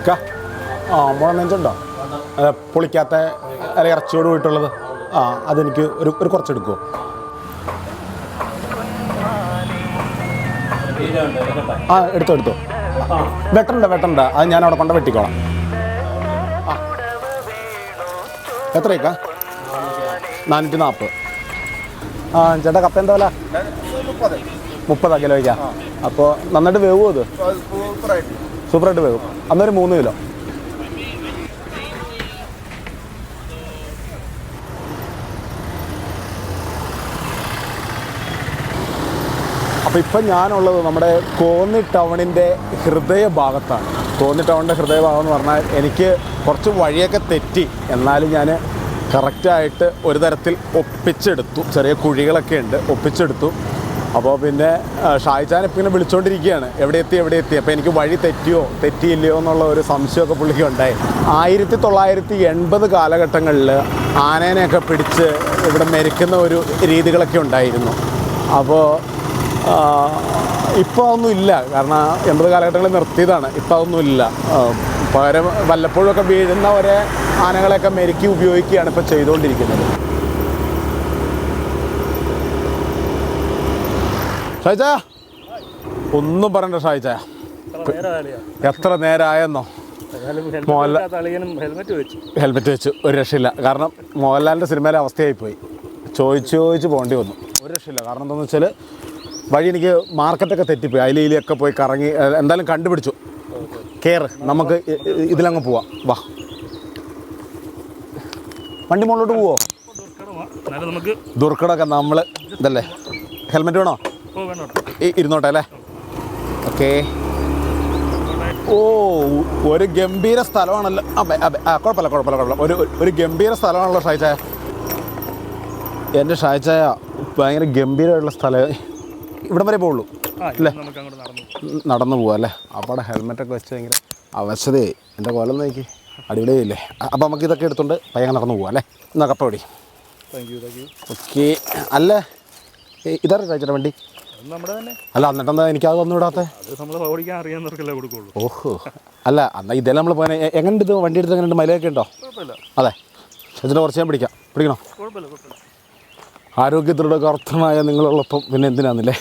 ഇക്ക ആ മുള നെഞ്ചുണ്ടോ അല്ല പൊളിക്കാത്ത അല്ല ഇറച്ചിയോട് പോയിട്ടുള്ളത്. ആ അതെനിക്ക് ഒരു ഒരു കുറച്ചെടുക്കുമോ ആ എടുത്തോ എടുത്തോ. വെട്ടണ്ട വെട്ടണ്ട. അത് ഞാൻ അവിടെ കൊണ്ട് വെട്ടിക്കോളാം. ആ. എത്രയൊക്കെ? നാനൂറ്റി നാൽപ്പത് ആ ചേട്ടാ കപ്പ എന്താ വില? മുപ്പതാ. കിലോയ്ക്കാ. അപ്പോൾ നന്നായിട്ട് വേവുമോ അത് സൂപ്പറായിട്ട് വേഗം അന്നൊരു മൂന്ന് കിലോ. അപ്പോൾ ഇപ്പം ഞാനുള്ളത് നമ്മുടെ കോന്നി ടൗണിന്റെ ഹൃദയഭാഗത്താണ്. കോന്നി ടൗണിന്റെ ഹൃദയഭാഗം എന്ന് പറഞ്ഞാൽ എനിക്ക് കുറച്ച് വഴിയൊക്കെ തെറ്റി. എന്നാലും ഞാൻ കറക്റ്റായിട്ട് ഒരു തരത്തിൽ ഒപ്പിച്ചെടുത്തു. ചെറിയ കുഴികളൊക്കെ ഉണ്ട്. ഒപ്പിച്ചെടുത്തു. അപ്പോൾ പിന്നെ ഷായിച്ചാൻ ഇപ്പം വിളിച്ചുകൊണ്ടിരിക്കുകയാണ് എവിടെ എത്തി എവിടെ എത്തി? അപ്പോൾ എനിക്ക് വഴി തെറ്റിയോ തെറ്റിയില്ലയോ എന്നുള്ള ഒരു സംശയമൊക്കെ പുള്ളിക്ക് ഉണ്ടായി. ആയിരത്തി തൊള്ളായിരത്തി എൺപത് കാലഘട്ടങ്ങളിൽ ആനേനെയൊക്കെ പിടിച്ച് ഇവിടെ മെരുക്കുന്ന ഒരു രീതികളൊക്കെ ഉണ്ടായിരുന്നു. അപ്പോൾ ഇപ്പോൾ അതൊന്നും ഇല്ല. കാരണം എൺപത് കാലഘട്ടങ്ങളിൽ നിർത്തിയതാണ്. ഇപ്പോൾ അതൊന്നും ഇല്ല. ആ, പകരം വല്ലപ്പോഴും ഒക്കെ വീഴുന്ന ഒരേ ആനകളെയൊക്കെ മെരുക്കി ഉപയോഗിക്കുകയാണ് ഇപ്പോൾ ചെയ്തുകൊണ്ടിരിക്കുന്നത്. ഷായിച്ച ഒന്നും പറയണ്ട ഷായിച്ച എത്ര നേരമായെന്നോ ഹെൽമെറ്റ് വെച്ചു. ഒരു രക്ഷയില്ല. കാരണം മോഹൻലാലിന്റെ സിനിമയിലെ അവസ്ഥയായി പോയി. ചോദിച്ചു ചോദിച്ച് പോകേണ്ടി വന്നു. ഒരു രക്ഷയില്ല. കാരണം എന്താണെന്ന് വെച്ചാൽ വഴി എനിക്ക് മാർക്കറ്റൊക്കെ തെറ്റിപ്പോയി. അതിലയിലൊക്കെ പോയി കറങ്ങി എന്തായാലും കണ്ടുപിടിച്ചു. കെയർ നമുക്ക് ഇതിലങ്ങ് പോവാം. വാ. വണ്ടി മുകളിലോട്ട് പോവോ? ദുർക്കടൊക്കെ നമ്മൾ ഇതല്ലേ? ഹെൽമെറ്റ് വേണോ? ഇരുന്നോട്ടെ അല്ലേ? ഓക്കെ. ഓ ഒരു ഗംഭീര സ്ഥലമാണല്ലോ. അതെ അതെ. ആ കുഴപ്പമില്ല കുഴപ്പമില്ല കുഴപ്പമില്ല. ഒരു ഒരു ഗംഭീര സ്ഥലമാണല്ലോ ഷായിച്ചായ എന്റെ ഷായിച്ചായ ഭയങ്കര ഗംഭീരമായിട്ടുള്ള സ്ഥലം. ഇവിടം വരെ പോവുള്ളൂ അല്ലേ? നടന്നു പോവാ അല്ലേ? അപ്പോൾ അവിടെ ഹെൽമെറ്റൊക്കെ വെച്ച് ഭയങ്കര അവശതയായി. എന്റെ കൊല്ലം നോക്കി. അടിപൊളിയായില്ലേ? അപ്പോൾ നമുക്ക് ഇതൊക്കെ എടുത്തുകൊണ്ട് പയ്യങ്ങ് നടന്നു പോവാം അല്ലേ? എന്നാൽ കപ്പ പിടി. Thank you thank you okay. അല്ല ഇതാരും കഴിച്ചിട്ട് വണ്ടി? നമ്മുടെ തന്നെ. അല്ല എന്നിട്ടെന്താ എനിക്കത് ഒന്നും ഇടാത്തേ അത് നമ്മൾ ഓടിക്കാൻ അറിയാവുന്നവർക്കല്ലേ കൊടുക്കുള്ളൂ. ഓഹോ. അല്ല എന്നാ ഇതെല്ലാം നമ്മൾ പോകാൻ എങ്ങനെയുണ്ട് ഇത്? വണ്ടി എടുത്ത് എങ്ങനെയുണ്ട് മലയൊക്കെ ഉണ്ടോ? അതെ. ഇതിന് കുറച്ച് ഞാൻ പിടിക്കാം. പിടിക്കണോ? കുഴപ്പമില്ല കുഴപ്പമില്ല. ആരോഗ്യ ദൃഢകർത്തമായ നിങ്ങളുള്ളപ്പം പിന്നെ എന്തിനാന്നില്ലേ?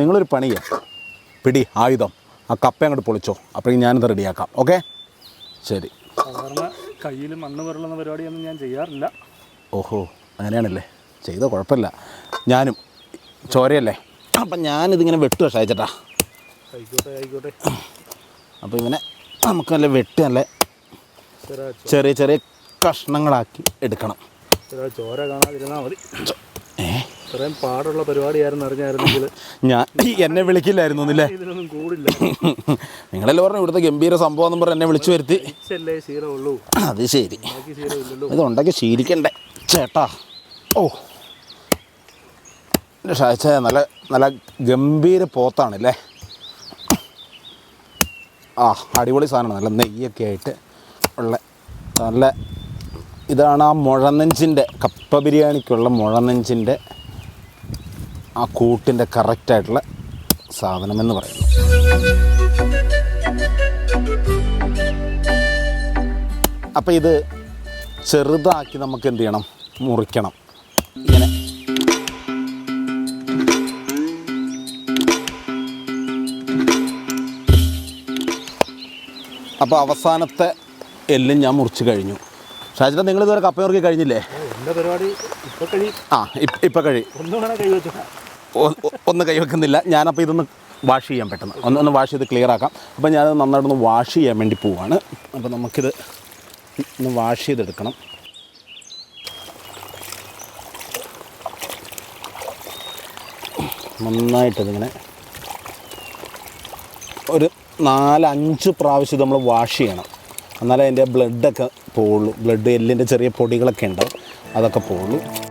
നിങ്ങളൊരു പണിയാ. പിടി ആയുധം. ആ കപ്പ അങ്ങോട്ട് പൊളിച്ചോ. അപ്പോഴേക്കും ഞാനിത് റെഡിയാക്കാം. ഓക്കെ? ശരി. സാധാരണ കയ്യിൽ മണ്ണ് വരളുന്ന പരിപാടിയൊന്നും ഞാൻ ചെയ്യാറില്ല. ഓഹോ അങ്ങനെയാണല്ലേ? ചെയ്തോ കുഴപ്പമില്ല. ഞാനും. ചോരയല്ലേ? അപ്പം ഞാനിതിങ്ങനെ വെട്ട് ഷായിച്ചേട്ടാ ആയിക്കോട്ടെ ആയിക്കോട്ടെ. അപ്പോൾ ഇങ്ങനെ നമുക്ക് നല്ല വെട്ടി നല്ല ചെറിയ ചെറിയ കഷ്ണങ്ങളാക്കി എടുക്കണം. ചോര കാണാതിരുന്നാൽ മതി. ഇത്രയും പാടുള്ള പരിപാടിയായിരുന്നു അറിഞ്ഞായിരുന്നെങ്കിൽ. ഞാൻ എന്നെ വിളിക്കില്ലായിരുന്നു ഒന്നില്ലേ ഇതിലൊന്നും കൂടില്ല. നിങ്ങളെല്ലാം പറഞ്ഞു ഇവിടുത്തെ ഗംഭീര സംഭവം എന്ന് പറഞ്ഞു എന്നെ വിളിച്ചു വരുത്തി. ശീലമുള്ളൂ. അത് ശരി. ബാക്കി ശീലം ഇല്ലല്ലോ ഇത് ഉണ്ടാക്കി ശീലിക്കണ്ടേ? ചേട്ടാ. ഓ. എന്റെ ഷാച്ച നല്ല നല്ല ഗംഭീര പോത്താണല്ലേ? ആ അടിപൊളി സാധനമാണ്. നല്ല നെയ്യൊക്കെ ആയിട്ട് ഉള്ള നല്ല ഇതാണ് ആ മുഴനെഞ്ചിന്റെ കപ്പ ബിരിയാണിക്കുള്ള മുഴനെഞ്ചിന്റെ ആ കൂട്ടിന്റെ കറക്റ്റായിട്ടുള്ള സാധനമെന്ന് പറയുന്നത് അപ്പോൾ ഇത് ചെറുതാക്കി നമുക്ക് എന്ത് ചെയ്യണം? മുറിക്കണം. അപ്പോൾ അവസാനത്തെ എല്ലും ഞാൻ മുറിച്ച് കഴിഞ്ഞു. ഷാജിത നിങ്ങൾ ഇതുവരെ കപ്പ നുറുക്കി കഴിഞ്ഞില്ലേ? എന്റെ പരിപാടി? ഇപ്പോൾ കഴി ആ ഇപ്പം കഴി. ഒന്ന് കൈവെക്കുന്നില്ല ഞാനപ്പോൾ ഇതൊന്ന് വാഷ് ചെയ്യാൻ പെട്ടെന്ന്. ഒന്ന് ഒന്ന് വാഷ് ചെയ്ത് ക്ലിയർ ആക്കാം. അപ്പോൾ ഞാനത് നന്നായിട്ടൊന്ന് വാഷ് ചെയ്യാൻ വേണ്ടി പോവാണ്. അപ്പോൾ നമുക്കിത് ഒന്ന് വാഷ് ചെയ്തെടുക്കണം. നന്നായിട്ടതിങ്ങനെ ഒരു നാലഞ്ച് പ്രാവശ്യം നമ്മൾ വാഷ് ചെയ്യണം. എന്നാലേ അതിന്റെ ബ്ലഡൊക്കെ പോവുള്ളൂ. ബ്ലഡ് എല്ലിന്റെ ചെറിയ പൊടികളൊക്കെ ഉണ്ടാവും. അതൊക്കെ പോവുള്ളൂ.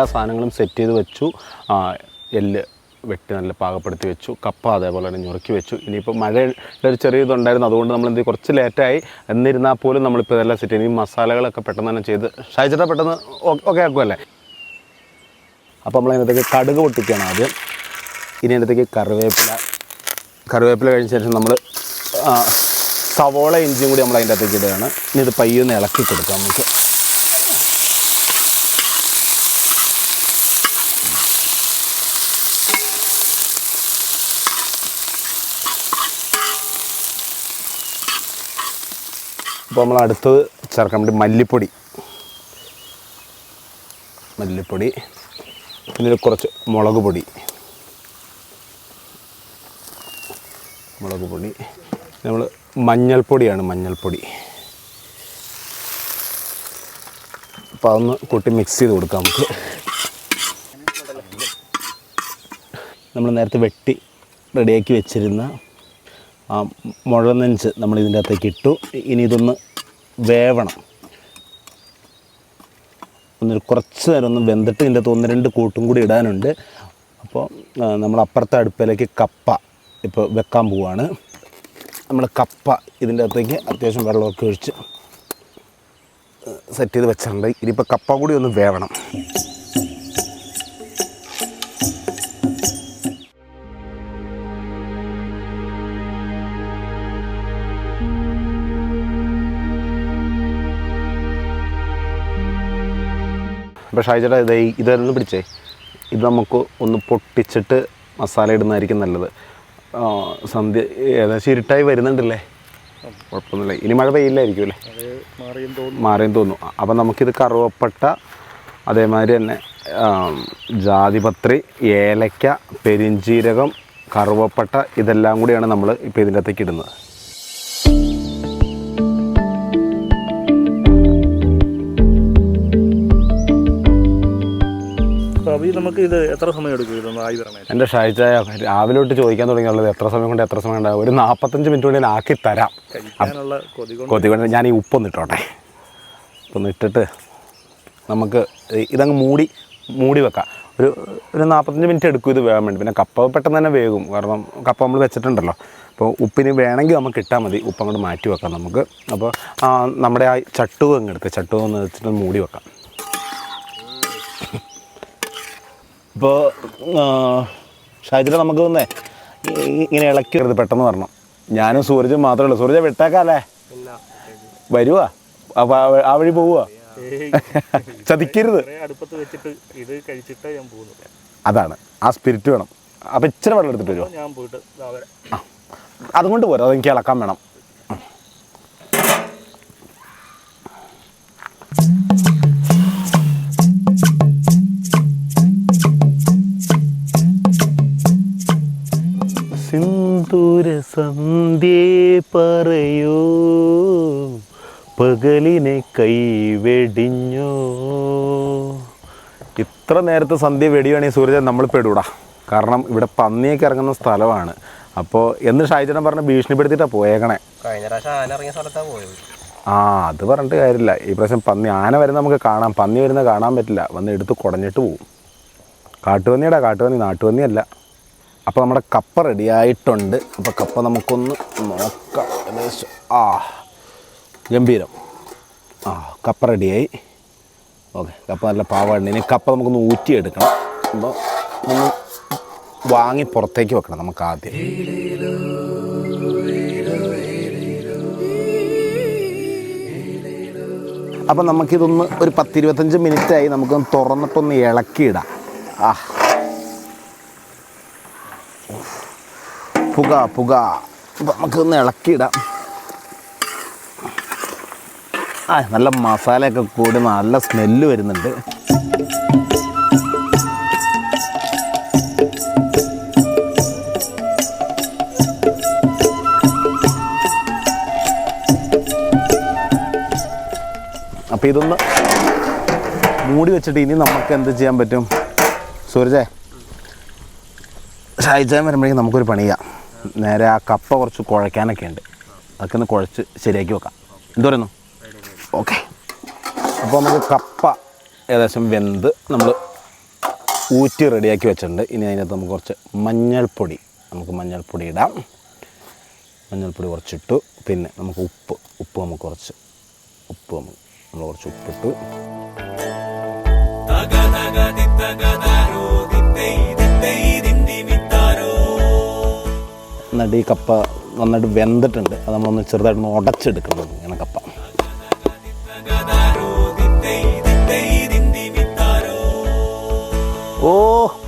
എല്ലാ സാധനങ്ങളും സെറ്റ് ചെയ്ത് വെച്ചു. എല്ല് വെട്ടി നല്ല പാകപ്പെടുത്തി വെച്ചു. കപ്പ അതേപോലെ തന്നെ ഞുറുക്കി വെച്ചു. ഇനിയിപ്പോൾ മഴയുടെ ഒരു ചെറിയ ഇതുണ്ടായിരുന്നു. അതുകൊണ്ട് നമ്മൾ എന്ത് കുറച്ച് ലേറ്റായി എന്നിരുന്നാൽ പോലും നമ്മളിപ്പോൾ ഇതെല്ലാം സെറ്റ് ചെയ്യും ഈ മസാലകളൊക്കെ പെട്ടെന്ന് തന്നെ ചെയ്ത് ഷായിച്ചിട്ട് പെട്ടെന്ന് ഓക്കെ ആക്കുമല്ലേ അപ്പോൾ നമ്മൾ അതിനകത്തേക്ക് കടുക് പൊട്ടിക്കുകയാണ് ആദ്യം. ഇനി അതിനകത്തേക്ക് കറിവേപ്പില. കറിവേപ്പില കഴിഞ്ഞ ശേഷം നമ്മൾ സവോള ഇഞ്ചിയും കൂടി നമ്മൾ അതിന്റെ അകത്തേക്ക് ഇടുകയാണ്. ഇനി ഇത് പയ്യൊന്ന് ഇളക്കി കൊടുക്കാം നമുക്ക്. അപ്പോൾ നമ്മൾ അടുത്തത് ചേർക്കാൻ വേണ്ടി മല്ലിപ്പൊടി. മല്ലിപ്പൊടി പിന്നെ കുറച്ച് മുളക് പൊടി. മുളക് പൊടി. നമ്മൾ മഞ്ഞൾപ്പൊടിയാണ് മഞ്ഞൾപ്പൊടി. അപ്പോൾ അതൊന്ന് കൂട്ടി മിക്സ് ചെയ്ത് കൊടുക്കാം നമുക്ക്. നമ്മൾ നേരത്തെ വെട്ടി റെഡിയാക്കി വെച്ചിരുന്ന ആ മുഴനെഞ്ച് നമ്മൾ ഇതിന്റെ അകത്തേക്ക് ഇട്ടു. ഇനി ഇതൊന്ന് വേവണം. ഒന്ന് കുറച്ച് നേരം ഒന്ന് വെന്തിട്ട് ഇതിന്റെ അകത്ത് ഒന്ന് രണ്ട് കൂട്ടും കൂടി ഇടാനുണ്ട്. അപ്പോൾ നമ്മൾ അപ്പുറത്തെ അടുപ്പിലേക്ക് കപ്പ ഇപ്പോൾ വെക്കാൻ പോവാണ്. നമ്മൾ കപ്പ ഇതിന്റെ അകത്തേക്ക് അത്യാവശ്യം വെള്ളമൊക്കെ ഒഴിച്ച് സെറ്റ് ചെയ്ത് വെച്ചിട്ടുണ്ട്. ഇനിയിപ്പോൾ കപ്പ കൂടി ഒന്ന് വേവണം. അപ്പോൾ ഷായിച്ചേട്ടാ ഇത് ഇതൊന്ന് പിടിച്ചേ. ഇത് നമുക്ക് ഒന്ന് പൊട്ടിച്ചിട്ട് മസാല ഇടുന്നതായിരിക്കും നല്ലത്. സന്ധ്യ ഏകദേശം ഇരുട്ടായി വരുന്നുണ്ടല്ലേ? കുഴപ്പമൊന്നുമില്ല. ഇനി മഴ പെയ്യില്ലായിരിക്കും അല്ലേ? മാറിയും തോന്നുന്നു. അപ്പം നമുക്കിത് കറുവപ്പട്ട അതേമാതിരി തന്നെ ജാതിപത്രി ഏലക്ക പെരിഞ്ചീരകം കറുവപ്പട്ട ഇതെല്ലാം കൂടിയാണ് നമ്മൾ ഇപ്പോൾ ഇതിന്റെ അകത്തേക്ക് ഇടുന്നത്. അപ്പോൾ അഭി നമുക്ക് ഇത് എത്ര സമയം എടുക്കും ഇതൊന്ന് ആയി വരണേ എന്റെ ഷായിച്ചായ രാവിലെ തൊട്ട് ചോദിക്കാൻ തുടങ്ങിയുള്ളത് എത്ര സമയം കൊണ്ട് എത്ര സമയം ഉണ്ടാവും? ഒരു നാൽപ്പത്തഞ്ച് മിനിറ്റ് കൊണ്ട് ഞാൻ ആക്കി തരാം. കഴിക്കാനുള്ള കൊതി കൊണ്ട്? കൊതി കൊണ്ട് ഞാൻ ഈ ഉപ്പൊന്ന് ഇട്ടോട്ടെ. ഉപ്പൊന്ന് ഇട്ടിട്ട് നമുക്ക് ഇതങ്ങ് മൂടി മൂടി വെക്കാം. ഒരു ഒരു നാൽപ്പത്തഞ്ച് മിനിറ്റ് എടുക്കും ഇത് വേകാൻ വേണ്ടി. പിന്നെ കപ്പ പെട്ടെന്ന് തന്നെ വേകും കാരണം കപ്പ നമ്മൾ വെച്ചിട്ടുണ്ടല്ലോ. അപ്പോൾ ഉപ്പിന് വേണമെങ്കിൽ നമുക്ക് ഇട്ടാൽ മതി. ഉപ്പ് അങ്ങോട്ട് മാറ്റി വെക്കാം നമുക്ക്. അപ്പോൾ നമ്മുടെ ആ ചട്ടുക അങ്ങ് എടുത്ത് ചട്ടുക ഒന്ന് വെച്ചിട്ട് മൂടി വെക്കാം. ഇപ്പോൾ ഷാജില നമുക്ക് തന്നെ ഇങ്ങനെ ഇളക്കി വരുന്നത് പെട്ടെന്ന് വരണം ഞാനും സൂരജും മാത്രമേ ഉള്ളൂ സൂരജ വിട്ടേക്കാല്ലേ? വരുവാ? അപ്പോൾ ആ- വഴി പോവുക ചതിക്കരുത്. അടുപ്പത്ത് വെച്ചിട്ട് ഇത് കഴിച്ചിട്ട് ഞാൻ പോകുന്നു അതാണ്. ആ സ്പിരിറ്റ് വേണം. അപ്പം ഇച്ചിരി വെള്ളം എടുത്തിട്ട് വരുമോ ഞാൻ പോയിട്ട് അതുകൊണ്ട് പോരാ. അതെനിക്ക് ഇളക്കാൻ വേണം. സിന്ദൂര സന്ധ്യേ പറയൂ. പകലിനെ കൈവെടിഞ്ഞോ. ഇത്ര നേരത്തെ സന്ധ്യ വെടിയാണെങ്കിൽ സൂര്യൻ നമ്മൾ പെടൂടാ കാരണം ഇവിടെ പന്നിയൊക്കെ ഇറങ്ങുന്ന സ്ഥലമാണ്. അപ്പോൾ എന്ന് ഷായിച്ചേട്ടൻ പറഞ്ഞ ഭീഷണിപ്പെടുത്തിയിട്ടാണ് പോയേക്കണേ. കഴിഞ്ഞ പ്രാവശ്യം ആന ഇറങ്ങിയ സ്ഥലത്താണ് പോയത്. ആ അത് പറഞ്ഞിട്ട് കാര്യമില്ല. ഈ പ്രാവശ്യം പന്നി ആന വരുന്ന നമുക്ക് കാണാം. പന്നി വരുന്ന കാണാൻ പറ്റില്ല. വന്ന് എടുത്ത് കുടഞ്ഞിട്ട് പോവും. കാട്ടുപന്നിയടാ കാട്ടുപന്നി. നാട്ടുപന്നിയല്ല. അപ്പോൾ നമ്മുടെ കപ്പ റെഡി ആയിട്ടുണ്ട്. അപ്പോൾ കപ്പ നമുക്കൊന്ന് നോക്കാം. ആ ഗംഭീരം. ആ കപ്പ റെഡിയായി ഓക്കെ കപ്പ നല്ല പാവാണ് ഇനി കപ്പ നമുക്കൊന്ന് ഊറ്റിയെടുക്കണം. അപ്പോൾ ഒന്ന് വാങ്ങി പുറത്തേക്ക് വെക്കണം നമുക്ക് ആദ്യം. അപ്പം നമുക്കിതൊന്ന് ഒരു പത്തിരുപത്തഞ്ച് മിനിറ്റായി നമുക്കൊന്ന് തുറന്നിട്ടൊന്ന് ഇളക്കിയിടാം. ആ. പുക പുക. അപ്പം നമുക്കൊന്ന് ഇളക്കിയിടാം. ആ നല്ല മസാലയൊക്കെ കൂടി നല്ല സ്മെല്ല് വരുന്നുണ്ട്. അപ്പോൾ ഇതൊന്ന് മൂടി വെച്ചിട്ട് ഇനി നമുക്ക് എന്ത് ചെയ്യാൻ പറ്റും? സൂരജേ ഷായിച്ചാൻ വരുമ്പോഴേക്കും നമുക്കൊരു പണി ചെയ്യാം. നേരെ ആ കപ്പ കുറച്ച് കുഴയ്ക്കാനൊക്കെ ഉണ്ട്. അതൊക്കെ ഒന്ന് കുഴച്ച് ശരിയാക്കി വെക്കാം. എന്ത് പറയുന്നു ഓക്കെ. അപ്പോൾ നമുക്ക് കപ്പ ഏകദേശം വെന്ത് നമ്മൾ ഊറ്റി റെഡിയാക്കി വെച്ചിട്ടുണ്ട്. ഇനി അതിനകത്ത് നമുക്ക് കുറച്ച് മഞ്ഞൾപ്പൊടി നമുക്ക് മഞ്ഞൾപ്പൊടി ഇടാം. മഞ്ഞൾപ്പൊടി കുറച്ചിട്ടു പിന്നെ നമുക്ക് ഉപ്പ് ഉപ്പ് നമുക്ക് കുറച്ച് ഉപ്പ് നമ്മൾ കുറച്ച് ഉപ്പിട്ടു. എന്നിട്ട് ഈ കപ്പ നന്നായിട്ട് വെന്തിട്ടുണ്ട്. അത് നമ്മളൊന്ന് ചെറുതായിട്ടൊന്ന് ഉടച്ചെടുക്കുന്നത് ഇങ്ങനെ കപ്പ. ഓ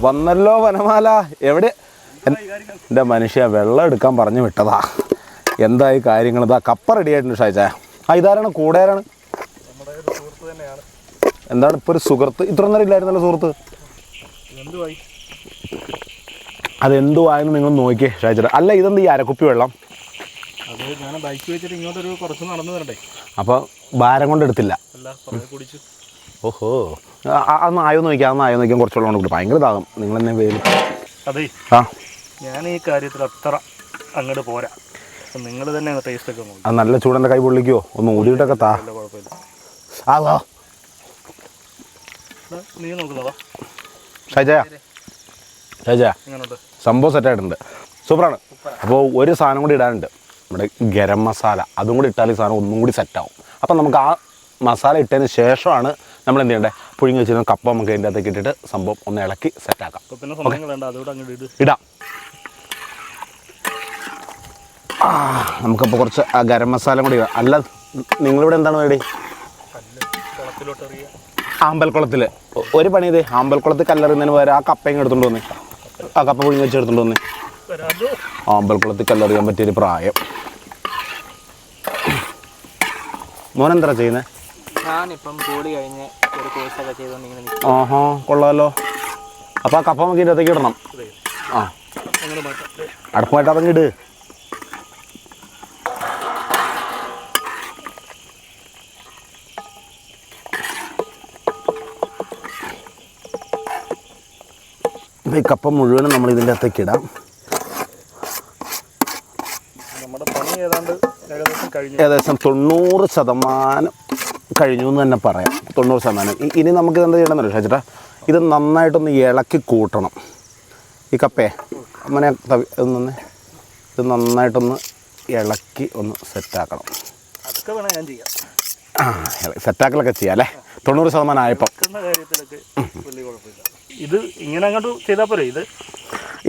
വന്നല്ലോ വനമാല. എവിടെ? എന്റെ മനുഷ്യ വെള്ളം എടുക്കാൻ പറഞ്ഞു വിട്ടതാ. എന്തായി കാര്യങ്ങൾ? ഇതാ കപ്പ റെഡി ആയിട്ടുണ്ട് ഷായിച്ചായ ആ ഇതാരാണ്? കൂടെ ആരാണ് എന്താണ് ഇപ്പോൾ ഒരു സുഹൃത്ത്? ഇത്ര നേരം ഇല്ലായിരുന്നല്ലോ സുഹൃത്ത്. അതെന്തോ ആയെന്ന് നിങ്ങൾ നോക്കിയേ ഷാജിറ അല്ല ഇതെന്ത് ഈ അരക്കുപ്പി വെള്ളം? അത് ഞാൻ ബൈക്ക് വെച്ചിട്ട് ഇങ്ങോട്ടൊരു കുറച്ച് നടന്നു വരണ്ടേ അപ്പോൾ ഭാരം കൊണ്ട് എടുത്തില്ല. കുടിച്ചു. ഓഹോ. അന്ന് ആയോ നോക്കിയാൽ അന്ന് ആയോ നോക്കിയാൽ കുറച്ചുള്ള കൊണ്ട് ഭയങ്കര ദാഹം. നിങ്ങൾ എന്നെ വേദി അതേ. ആ. ഞാൻ ഈ കാര്യത്തിൽ അത്ര അങ്ങോട്ട് പോരാ. നിങ്ങൾ തന്നെ ടേസ്റ്റ് ഒക്കെ ആ നല്ല ചൂടെന്റെ കൈ പൊള്ളിക്കോ? ഒന്ന് ഊതിയിട്ടൊക്കെ താ. കുഴപ്പമില്ല. ആ വാ. നീ നോക്കുന്നതാ ഷാജയ എങ്ങനെയുണ്ട് സംഭവം സെറ്റായിട്ടുണ്ട് സൂപ്പറാണ്. അപ്പോൾ ഒരു സാധനം കൂടി ഇടാനുണ്ട്. നമ്മുടെ ഗരം മസാല. അതും കൂടി ഇട്ടാൽ ഈ സാധനം ഒന്നും കൂടി സെറ്റാവും അപ്പം നമുക്ക് ആ മസാല ഇട്ടതിന് ശേഷമാണ് നമ്മൾ എന്ത് ചെയ്യേണ്ടത്? പുഴുങ്ങി വെച്ചിരുന്ന കപ്പ നമുക്ക് അതിന്റെ അകത്തേക്ക് ഇട്ടിട്ട് സംഭവം ഒന്ന് ഇളക്കി സെറ്റാക്കാം ഇട്. നമുക്കപ്പോൾ കുറച്ച് ആ ഗരം മസാല കൂടി ഇടാം. അല്ല നിങ്ങളിവിടെ എന്താണ് എറിയുക. ആമ്പൽക്കുളത്തിൽ ഒരു പണി ഇത്. ആമ്പൽക്കുളത്ത് കല്ലെറിയുന്നതിന് പകരം ആ കപ്പയും എടുത്തുകൊണ്ട് വന്നേ. ആ കപ്പ പുഴുങ്ങി വെച്ച് എടുത്തുകൊണ്ട് വന്നേ ആമ്പൽക്കുളത്തിൽ കല്ലെറിയാൻ പറ്റിയൊരു പ്രായം. മോനെന്താ ചെയ്യുന്നത് ഞാനിപ്പം കൂടി കഴിഞ്ഞ് ഒരു കോഴ്സൊക്കെ ചെയ്തുകൊണ്ട് ആഹാ കൊള്ളാലോ. അപ്പോൾ ആ കപ്പ നമുക്ക് ഇതിന്റെ ഇടണം. ആ. അടുപ്പമായിട്ട് അതങ്ങ് ഇട് ഇപ്പം ഈ കപ്പ മുഴുവനും നമ്മൾ ഇതിന്റെ അകത്തേക്ക് ഇടാം. ഏകദേശം തൊണ്ണൂറ് ശതമാനം കഴിഞ്ഞു എന്ന് തന്നെ പറയാം. തൊണ്ണൂറ് ശതമാനം. ഇനി നമുക്ക് എന്താ ചെയ്യണമെന്നല്ലോ ഷാച്ചേട്ടാ ഇത് നന്നായിട്ടൊന്ന് ഇളക്കി കൂട്ടണം. ഈ കപ്പേ അങ്ങനെ തവി ഒന്ന് ഇത് നന്നായിട്ടൊന്ന് ഇളക്കി ഒന്ന് സെറ്റാക്കണം. ആ സെറ്റാക്കലൊക്കെ ചെയ്യാം അല്ലേ? തൊണ്ണൂറ് ശതമാനം ആയപ്പം. ഇത് ഇങ്ങനെ അങ്ങോട്ട് ചെയ്താൽ പോരെ? ഇത്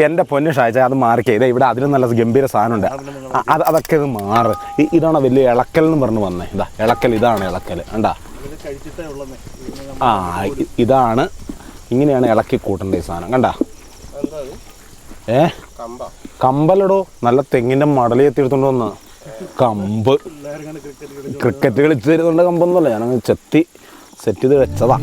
എന്റെ പൊന്നു ഷായച്ച അത് മാറിക്കേ ഇതാ ഇവിടെ അതിലും നല്ല ഗംഭീര സാധനമുണ്ട് അത് അതൊക്കെ ഇത് മാറ്. ഇതാണ് വലിയ ഇളക്കൽ എന്ന് പറഞ്ഞ് വന്നേ. ഇതാ ഇളക്കൽ ഇതാണ് ഇളക്കൽ. കണ്ടാ? ആ ഇതാണ് ഇങ്ങനെയാണ് ഇളക്കി കൂട്ടേണ്ട ഈ സാധനം. കണ്ടാ? ഏ? കമ്പ. കമ്പലടോ നല്ല തെങ്ങിന്റെ മടലി എത്തിയെടുത്തോണ്ട് വന്ന്. കമ്പ്. ക്രിക്കറ്റ് കളിച്ചു തരുന്നുണ്ട് കമ്പൊന്നുമല്ല. ഞാനങ്ങ് ചെത്തി സെറ്റ് ചെയ്ത് വെച്ചതാ.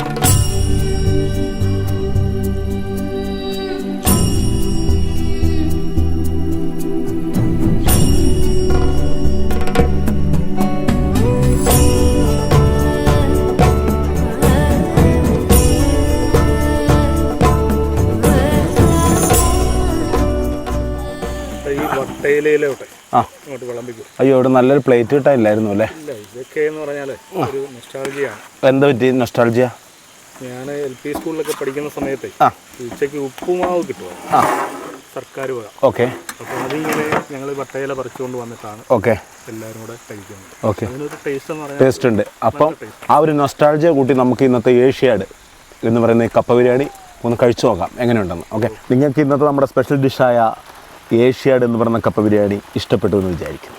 ആ. വിളമ്പിക്കും. അയ്യോ ഇവിടെ നല്ലൊരു പ്ലേറ്റ് കിട്ടാനില്ലായിരുന്നു അല്ലേ? ഇല്ല ഇതൊക്കെ എന്ന് പറഞ്ഞാൽ ഒരു നൊസ്റ്റാൾജിയാണ് എന്താ പറ്റി? നൊസ്റ്റാൾജിയ ഞാൻ എൽ പി സ്കൂളിലൊക്കെ പഠിക്കുന്ന സമയത്തെ ആ. ഉച്ചയ്ക്ക് ഉപ്പുമാവ് കിട്ടുമോ ആ. സർക്കാർ വക. ഓക്കെ. അപ്പോൾ അതിങ്ങനെ ഞങ്ങൾ വട്ടയില പറിച്ചുകൊണ്ട് വന്നിട്ടാണ് ഓക്കെ. എല്ലാവരും കൂടെ കഴിക്കുന്നത്. ഓക്കെ. അതിനൊരു ടേസ്റ്റ് എന്ന് പറഞ്ഞാൽ ടേസ്റ്റ് ഉണ്ട്. അപ്പം ആ ഒരു നൊസ്റ്റാൾജിയ കൂട്ടി നമുക്ക് ഇന്നത്തെ ഏഷ്യാഡ് എന്ന് പറയുന്ന ഈ കപ്പ ബിരിയാണി ഒന്ന് കഴിച്ചു നോക്കാം. എങ്ങനെയുണ്ടെന്ന്. ഓക്കെ. നിങ്ങൾക്ക് ഇന്നത്തെ നമ്മുടെ സ്പെഷ്യൽ ഡിഷായ ഏഷ്യാഡ് എന്ന് പറയുന്ന കപ്പ ബിരിയാണി ഇഷ്ടപ്പെട്ടു എന്ന് വിചാരിക്കുന്നു.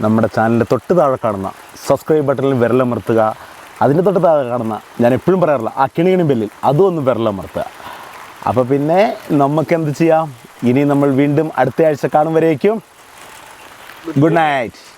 നമ്മുടെ ചാനലിന്റെ തൊട്ട് താഴെ കാണുന്ന സബ്സ്ക്രൈബ് ബട്ടണിൽ വിരലമർത്തുക അതിന്റെ തൊട്ട് താഴെ കാണുന്ന ഞാൻ എപ്പോഴും പറയാറില്ല ആ കിണികിണി ബെല്ലിൽ അതും ഒന്ന് വിരലമർത്തുക അപ്പോൾ പിന്നെ നമുക്ക് എന്ത് ചെയ്യാം? ഇനി നമ്മൾ വീണ്ടും അടുത്ത ആഴ്ച കാണും വരേക്കും. Good night